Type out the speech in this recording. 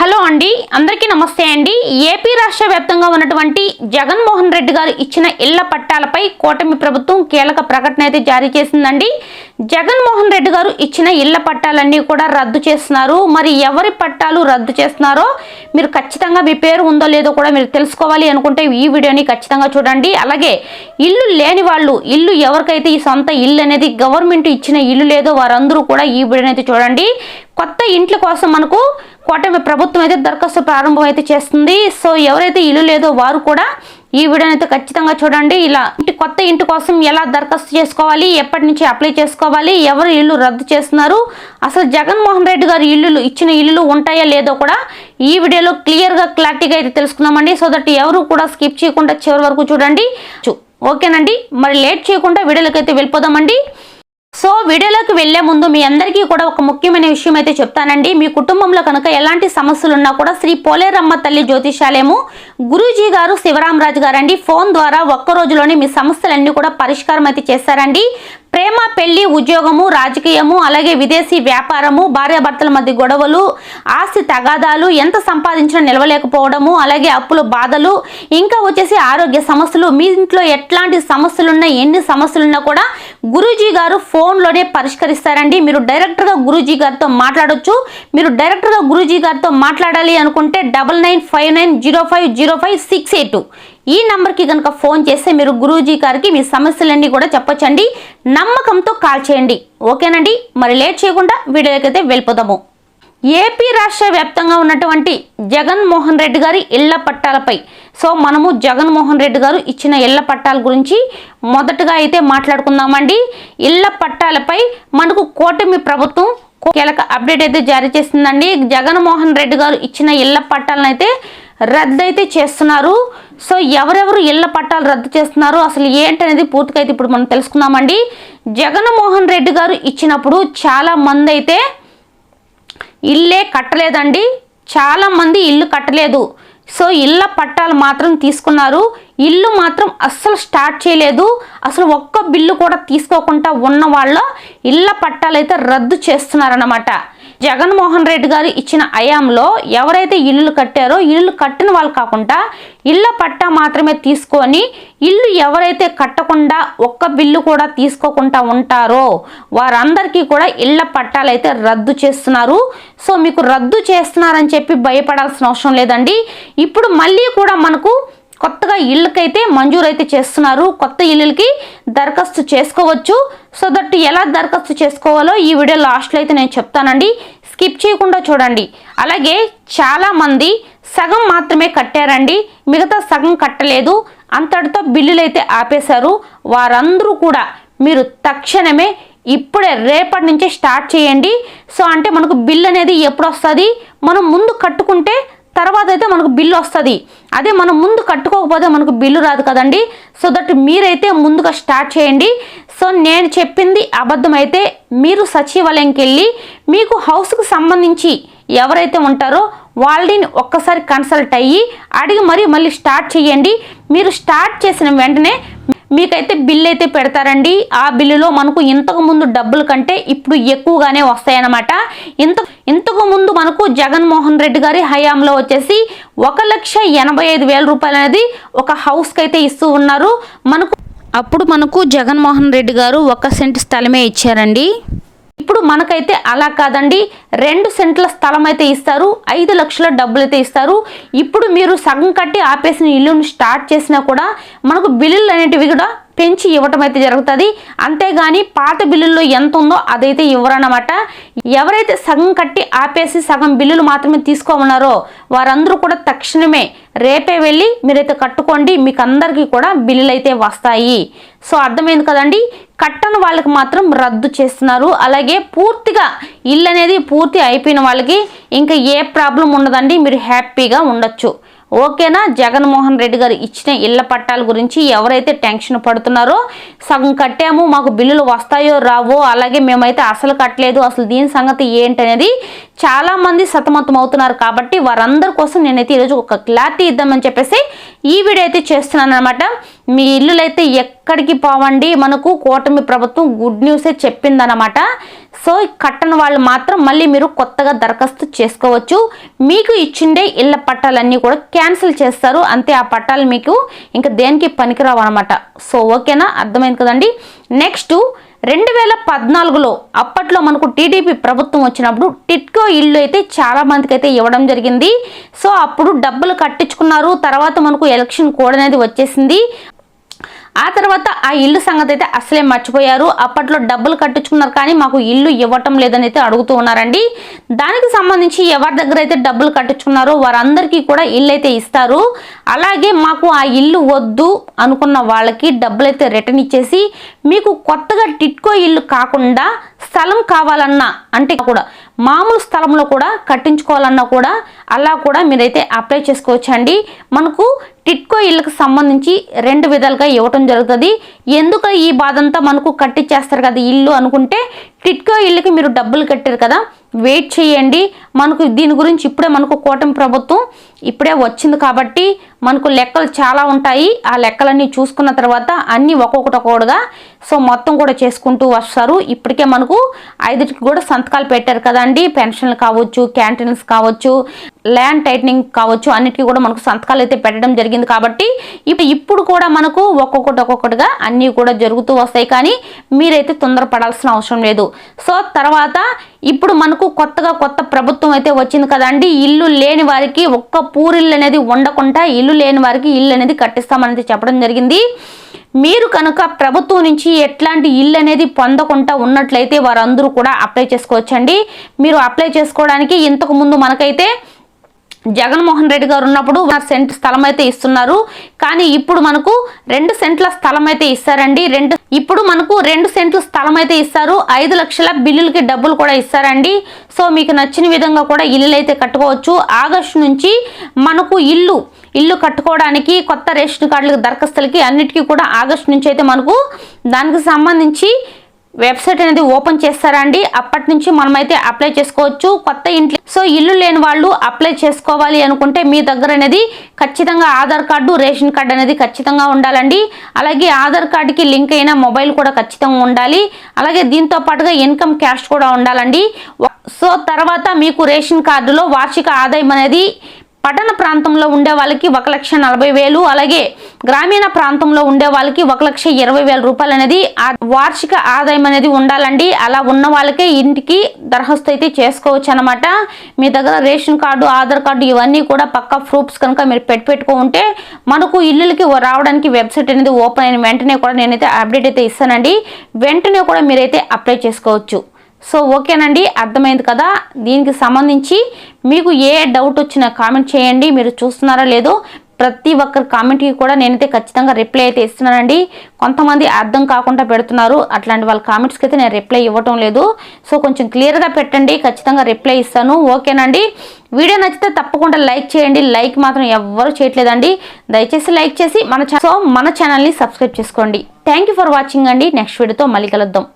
Hello అండి అందరికీ నమస్తే అండి. ఏపీ రాష్ట్ర వ్యాప్తంగా ఉన్నటువంటి జగన్మోహన్ రెడ్డి గారు ఇచ్చిన ఇళ్ళ పట్టాలపై కూటమి ప్రభుత్వం కీలక ప్రకటన అయితే జారీ చేసిందండి. జగన్మోహన్ రెడ్డి గారు ఇచ్చిన ఇళ్ళ పట్టాలన్నీ కూడా రద్దు చేస్తున్నారు. మరి ఎవరి పట్టాలు రద్దు చేస్తున్నారో మీరు ఖచ్చితంగా మీ పేరు ఉందో లేదో కూడా మీరు తెలుసుకోవాలి అనుకుంటే ఈ వీడియోని ఖచ్చితంగా చూడండి. అలాగే ఇల్లు లేని వాళ్ళు ఇల్లు ఎవరికైతే ఈ సొంత ఇల్లు అనేది గవర్నమెంట్ ఇచ్చిన ఇల్లు లేదో వారందరూ కూడా ఈ వీడియోని అయితే చూడండి. కొత్త ఇంట్ల కోసం మనకు కూటమి ప్రభుత్వం అయితే దరఖాస్తు ప్రారంభం అయితే చేస్తుంది. సో ఎవరైతే ఇల్లు లేదో వారు కూడా ఈ వీడియోని అయితే ఖచ్చితంగా చూడండి. ఇలా ఇంటి కొత్త ఇంటి కోసం ఎలా దరఖాస్తు చేసుకోవాలి? ఎప్పటి నుంచి అప్లై చేసుకోవాలి? ఎవరు ఇల్లు రద్దు చేస్తున్నారు? అసలు జగన్మోహన్ రెడ్డి గారు ఇల్లులు ఇచ్చిన ఇల్లులు ఉంటాయా లేదో కూడా ఈ వీడియోలో క్లియర్గా క్లారిటీగా అయితే తెలుసుకున్నామండి సో దట్ ఎవరు కూడా స్కిప్ చేయకుండా చివరి వరకు చూడండి. చూ- ఓకేనండి. మరి లేట్ చేయకుండా వీడియోలోకి అయితే వెళ్ళిపోదామండి. సో వీడియోలోకి వెళ్ళే ముందు మీ అందరికీ కూడా ఒక ముఖ్యమైన విషయం అయితే చెప్తానండి. మీ కుటుంబంలో కనుక ఎలాంటి సమస్యలు ఉన్నా కూడా శ్రీ పోలేరమ్మ తల్లి జ్యోతిషాలయము గురూజీ గారు శివరామరాజు గారండి. ఫోన్ ద్వారా ఒక్క రోజులోనే మీ సమస్యలన్నీ కూడా పరిష్కారం అయితే చేస్తారండి ప్రేమ పెళ్ళి ఉద్యోగము రాజకీయము అలాగే విదేశీ వ్యాపారము భార్యాభర్తల మధ్య గొడవలు ఆస్తి తగాదాలు ఎంత సంపాదించినా నిలవలేకపోవడము అలాగే అప్పుల బాధలు ఇంకా వచ్చేసి ఆరోగ్య సమస్యలు మీ ఇంట్లో ఎట్లాంటి సమస్యలున్నా ఎన్ని సమస్యలున్నా కూడా గురూజీ గారు ఫోన్లోనే పరిష్కరిస్తారండి. మీరు డైరెక్ట్గా గురూజీ గారితో మాట్లాడొచ్చు. మీరు డైరెక్ట్గా గురూజీ గారితో మాట్లాడాలి అనుకుంటే double nine five nine zero five zero five six eight. ఈ నంబర్కి కనుక ఫోన్ చేస్తే మీరు గురూజీ గారికి మీ సమస్యలన్నీ కూడా చెప్పొచ్చండి. నమ్మకంతో కాల్ చేయండి. ఓకేనండి? మరి లేట్ చేయకుండా వీడియోకైతే వెళ్ళిపోదాము. ఏపీ రాష్ట్ర వ్యాప్తంగా ఉన్నటువంటి జగన్మోహన్ రెడ్డి గారి ఇళ్ళ పట్టాలపై. సో మనము జగన్మోహన్ రెడ్డి గారు ఇచ్చిన ఇళ్ళ పట్టాల గురించి మొదటగా అయితే మాట్లాడుకుందామండి. ఇళ్ళ పట్టాలపై మనకు కూటమి ప్రభుత్వం కీలక అప్డేట్ అయితే జారీ చేసిందండి జగన్మోహన్ రెడ్డి గారు ఇచ్చిన ఇళ్ళ పట్టాలను అయితే రద్దు అయితే చేస్తున్నారు. సో ఎవరెవరు ఇళ్ళ పట్టాలు రద్దు చేస్తున్నారు అసలు ఏంటనేది పూర్తిగా అయితే ఇప్పుడు మనం తెలుసుకుందామండి. జగన్మోహన్ రెడ్డి గారు ఇచ్చినప్పుడు చాలా మంది అయితే ఇల్లే కట్టలేదండి. చాలా మంది ఇల్లు కట్టలేదు. సో ఇళ్ళ పట్టాలు మాత్రం తీసుకున్నారు. ఇల్లు మాత్రం అస్సలు స్టార్ట్ చేయలేదు. అసలు ఒక్క బిల్లు కూడా తీసుకోకుండా ఉన్న వాళ్ళ ఇళ్ళ పట్టాలు అయితే రద్దు చేస్తున్నారన్నమాట. జగన్మోహన్ రెడ్డి గారు ఇచ్చిన అయాంలో ఎవరైతే ఇల్లు కట్టారో ఇల్లు కట్టిన వాళ్ళు కాకుండా ఇళ్ళ పట్టా మాత్రమే తీసుకొని ఇల్లు ఎవరైతే కట్టకుండా ఒక్క బిల్లు కూడా తీసుకోకుండా ఉంటారో వారందరికీ కూడా ఇళ్ళ పట్టాలు అయితే రద్దు చేస్తున్నారు. సో మీకు రద్దు చేస్తున్నారని చెప్పి భయపడాల్సిన అవసరం లేదండి. ఇప్పుడు మళ్ళీ కూడా మనకు కొత్తగా ఇళ్ళకైతే మంజూరు అయితే చేస్తున్నారు. కొత్త ఇల్లులకి దరఖాస్తు చేసుకోవచ్చు. సో దట్ ఎలా దరఖాస్తు చేసుకోవాలో ఈ వీడియో లాస్ట్లో అయితే నేను చెప్తానండి. స్కిప్ చేయకుండా చూడండి. అలాగే చాలామంది సగం మాత్రమే కట్టారండి. మిగతా సగం కట్టలేదు. అంతటితో బిల్లులు అయితే ఆపేశారు. వారందరూ కూడా మీరు తక్షణమే ఇప్పుడే రేపటి నుంచే స్టార్ట్ చేయండి. సో అంటే మనకు బిల్ అనేది ఎప్పుడు వస్తుంది మనం ముందు కట్టుకుంటే తర్వాత అయితే మనకు బిల్లు వస్తుంది. అదే మనం ముందు కట్టుకోకపోతే మనకు బిల్లు రాదు కదండి. సో దట్ మీరైతే ముందుగా స్టార్ట్ చేయండి. సో నేను చెప్పింది అబద్ధమైతే మీరు సచివాలయంకి వెళ్ళి మీకు హౌస్కు సంబంధించి ఎవరైతే ఉంటారో వాళ్ళని ఒక్కసారి కన్సల్ట్ అయ్యి అడిగి మరి మళ్ళీ స్టార్ట్ చేయండి. మీరు స్టార్ట్ చేసిన వెంటనే మీకైతే బిల్ అయితే పెడతారండి. ఆ బిల్లులో మనకు ఇంతకు ముందు డబ్బుల కంటే ఇప్పుడు ఎక్కువగానే వస్తాయన్నమాట. ఇంత ఇంతకు ముందు మనకు జగన్మోహన్ రెడ్డి గారి హయాంలో వచ్చేసి ఒక లక్ష ఎనభై ఐదు వేల రూపాయలు అనేది ఒక హౌస్కి అయితే ఇస్తూ ఉన్నారు. మనకు అప్పుడు మనకు జగన్మోహన్ రెడ్డి గారు ఒక సెంట్ స్థలమే ఇచ్చారండి. ఇప్పుడు మనకైతే అలా కాదండి. రెండు సెంట్ల స్థలం అయితే ఇస్తారు. ఐదు లక్షల డబ్బులు అయితే ఇస్తారు. ఇప్పుడు మీరు సగం కట్టి ఆపేసిన ఇల్లును స్టార్ట్ చేసినా కూడా మనకు బిల్లులు అనేటివి కూడా పెంచి ఇవ్వటం అయితే జరుగుతుంది. అంతేగాని పాత బిల్లుల్లో ఎంత ఉందో అదైతే ఇవ్వరన్నమాట. ఎవరైతే సగం కట్టి ఆపేసి సగం బిల్లులు మాత్రమే తీసుకోమన్నారో వారందరూ కూడా తక్షణమే రేపే వెళ్ళి మీరైతే కట్టుకోండి మీకు అందరికీ కూడా బిల్లులు అయితే వస్తాయి. సో అర్థమైంది కదండి? కట్టని వాళ్ళకి మాత్రం రద్దు చేస్తున్నారు. అలాగే పూర్తిగా ఇల్లు అనేది పూర్తి అయిపోయిన వాళ్ళకి ఇంకా ఏ ప్రాబ్లం ఉండదండి. మీరు హ్యాపీగా ఉండొచ్చు. ఓకేనా? జగన్మోహన్ రెడ్డి గారు ఇచ్చిన ఇళ్ళ పట్టాల గురించి ఎవరైతే టెన్షన్ పడుతున్నారో సగం కట్టాము మాకు బిల్లులు వస్తాయో రావో అలాగే మేమైతే అసలు కట్టలేదు అసలు దీని సంగతి ఏంటనేది చాలా మంది సతమతం అవుతున్నారు కాబట్టి వారందరి కోసం నేనైతే ఈరోజు ఒక క్లారిటీ ఇద్దామని చెప్పేసి ఈ వీడియో అయితే చేస్తున్నాను అనమాట మీ ఇల్లులు అయితే ఎక్కడికి పోవండి? మనకు కూటమి ప్రభుత్వం గుడ్ న్యూసే చెప్పిందనమాట సో కట్టని వాళ్ళు మాత్రం మళ్ళీ మీరు కొత్తగా దరఖాస్తు చేసుకోవచ్చు. మీకు ఇచ్చిండే ఇళ్ళ పట్టాలన్నీ కూడా క్యాన్సిల్ చేస్తారు. అంతే ఆ పట్టాలు మీకు ఇంకా దేనికి పనికిరావు అనమాట సో ఓకేనా? అర్థమైంది కదండి? నెక్స్ట్ రెండు వేల పద్నాలుగులో అప్పట్లో మనకు టీడీపీ ప్రభుత్వం వచ్చినప్పుడు టిట్కో ఇల్లు అయితే చాలా మందికి అయితే ఇవ్వడం జరిగింది. సో అప్పుడు డబ్బులు కట్టించుకున్నారు. తర్వాత మనకు ఎలక్షన్ కోడ్ అనేది వచ్చేసింది. ఆ తర్వాత ఆ ఇల్లు సంగతి అయితే అసలే మర్చిపోయారు. అప్పట్లో డబ్బులు కట్టించుకున్నారు కానీ మాకు ఇల్లు ఇవ్వటం లేదని అయితే అడుగుతూ ఉన్నారండి. దానికి సంబంధించి ఎవరి దగ్గర అయితే డబ్బులు కట్టించుకున్నారో వారందరికీ కూడా ఇల్లు అయితే ఇస్తారు. అలాగే మాకు ఆ ఇల్లు వద్దు అనుకున్న వాళ్ళకి డబ్బులు అయితే రిటర్న్ ఇచ్చేసి మీకు కొత్తగా టిట్కో ఇల్లు కాకుండా స్థలం కావాలన్నా అంటే కూడా మామూలు స్థలంలో కూడా కట్టించుకోవాలన్నా కూడా అలా కూడా మీరైతే అప్లై చేసుకోవచ్చండి. మనకు టిట్కో ఇళ్ళకి సంబంధించి రెండు విధాలుగా ఇవ్వటం జరుగుతుంది. ఎందుకు ఈ బాధంతా మనకు కట్టించేస్తారు కదా ఇల్లు అనుకుంటే టిట్కో ఇళ్ళకి మీరు డబ్బులు కట్టారు కదా వెయిట్ చేయండి. మనకు దీని గురించి ఇప్పుడే మనకు కూటమి ప్రభుత్వం ఇప్పుడే వచ్చింది కాబట్టి మనకు లెక్కలు చాలా ఉంటాయి. ఆ లెక్కలన్నీ చూసుకున్న తర్వాత అన్నీ ఒక్కొక్కటి ఒక్కొక్కటిగా సో మొత్తం కూడా చేసుకుంటూ వస్తారు. ఇప్పటికే మనకు ఐదుకి కూడా సంతకాలు పెట్టారు కదండి. పెన్షన్లు కావచ్చు క్యాంటీన్స్ కావచ్చు ల్యాండ్ టైటనింగ్ కావచ్చు అన్నిటికీ కూడా మనకు సంతకాలు అయితే పెట్టడం జరిగింది కాబట్టి ఇప్పుడు ఇప్పుడు కూడా మనకు ఒక్కొక్కటి ఒక్కొక్కటిగా అన్నీ కూడా జరుగుతూ వస్తాయి. కానీ మీరైతే తొందరపడాల్సిన అవసరం లేదు. సో తర్వాత ఇప్పుడు మనకు కొత్తగా కొత్త ప్రభుత్వం అయితే వచ్చింది కదండి. ఇల్లు లేని వారికి ఒక్క పూరిల్లు అనేది ఉండకుండా ఇల్లు లేని వారికి ఇల్లు అనేది కట్టిస్తామనేది చెప్పడం జరిగింది. మీరు కనుక ప్రభుత్వం నుంచి ఎట్లాంటి ఇల్లు అనేది పొందకుండా ఉన్నట్లయితే వారందరూ కూడా అప్లై చేసుకోవచ్చండి. మీరు అప్లై చేసుకోవడానికి ఇంతకు ముందు మనకైతే జగన్మోహన్ రెడ్డి గారు ఉన్నప్పుడు సెంట్ స్థలం అయితే ఇస్తున్నారు. కానీ ఇప్పుడు మనకు రెండు సెంట్ల స్థలం అయితే ఇస్తారండి. రెండు ఇప్పుడు మనకు రెండు సెంట్ల స్థలం అయితే ఇస్తారు. ఐదు లక్షల బిల్లులకి డబ్బులు కూడా ఇస్తారండి. సో మీకు నచ్చిన విధంగా కూడా ఇల్లు అయితే కట్టుకోవచ్చు. ఆగస్టు నుంచి మనకు ఇల్లు ఇల్లు కట్టుకోవడానికి కొత్త రేషన్ కార్డులకు దరఖాస్తులకి అన్నిటికీ కూడా ఆగస్టు నుంచి అయితే మనకు దానికి సంబంధించి వెబ్సైట్ అనేది ఓపెన్ చేస్తారండి అప్పటి నుంచి మనమైతే అప్లై చేసుకోవచ్చు. కొత్త ఇంట్లో సో ఇల్లు లేని వాళ్ళు అప్లై చేసుకోవాలి అనుకుంటే మీ దగ్గర అనేది ఖచ్చితంగా ఆధార్ కార్డు రేషన్ కార్డు అనేది ఖచ్చితంగా ఉండాలండి. అలాగే ఆధార్ కార్డుకి లింక్ అయిన మొబైల్ కూడా ఖచ్చితంగా ఉండాలి. అలాగే దీంతో పాటుగా ఇన్కమ్ క్యాష్ కూడా ఉండాలండి. సో తర్వాత మీకు రేషన్ కార్డులో వార్షిక ఆదాయం అనేది పట్టణ ప్రాంతంలో ఉండే వాళ్ళకి ఒక లక్ష నలభై వేలు అలాగే గ్రామీణ ప్రాంతంలో ఉండే వాళ్ళకి ఒక లక్ష ఇరవై వేల రూపాయలు అనేది వార్షిక ఆదాయం అనేది ఉండాలండి. అలా ఉన్న వాళ్ళకే ఇంటికి దరఖాస్తు అయితే చేసుకోవచ్చు అనమాట మీ దగ్గర రేషన్ కార్డు ఆధార్ కార్డు ఇవన్నీ కూడా పక్క ప్రూఫ్స్ కనుక మీరు పెట్టి పెట్టుకుంటే మనకు ఇల్లులకి రావడానికి వెబ్సైట్ అనేది ఓపెన్ అయిన వెంటనే కూడా నేనైతే అప్డేట్ అయితే ఇస్తానండి. వెంటనే కూడా మీరైతే అప్లై చేసుకోవచ్చు. సో ఓకేనండి అర్థమైంది కదా? దీనికి సంబంధించి మీకు ఏ డౌట్ వచ్చినా కామెంట్ చేయండి. మీరు చూస్తున్నారా లేదో ప్రతి ఒక్కరి కామెంట్కి కూడా నేనైతే ఖచ్చితంగా రిప్లై అయితే ఇస్తున్నానండి. కొంతమంది అర్థం కాకుండా పెడుతున్నారు. అట్లాంటి వాళ్ళ కామెంట్స్కి అయితే నేను రిప్లై ఇవ్వటం లేదు. సో కొంచెం క్లియర్గా పెట్టండి. ఖచ్చితంగా రిప్లై ఇస్తాను. ఓకేనండి. వీడియో నచ్చితే తప్పకుండా లైక్ చేయండి. లైక్ మాత్రం ఎవ్వరు చేయట్లేదండి. దయచేసి లైక్ చేసి మన సో మన ఛానల్ని సబ్స్క్రైబ్ చేసుకోండి. థ్యాంక్ ఫర్ వాచింగ్ అండి. నెక్స్ట్ వీడియోతో మళ్ళీ కలుద్దాం.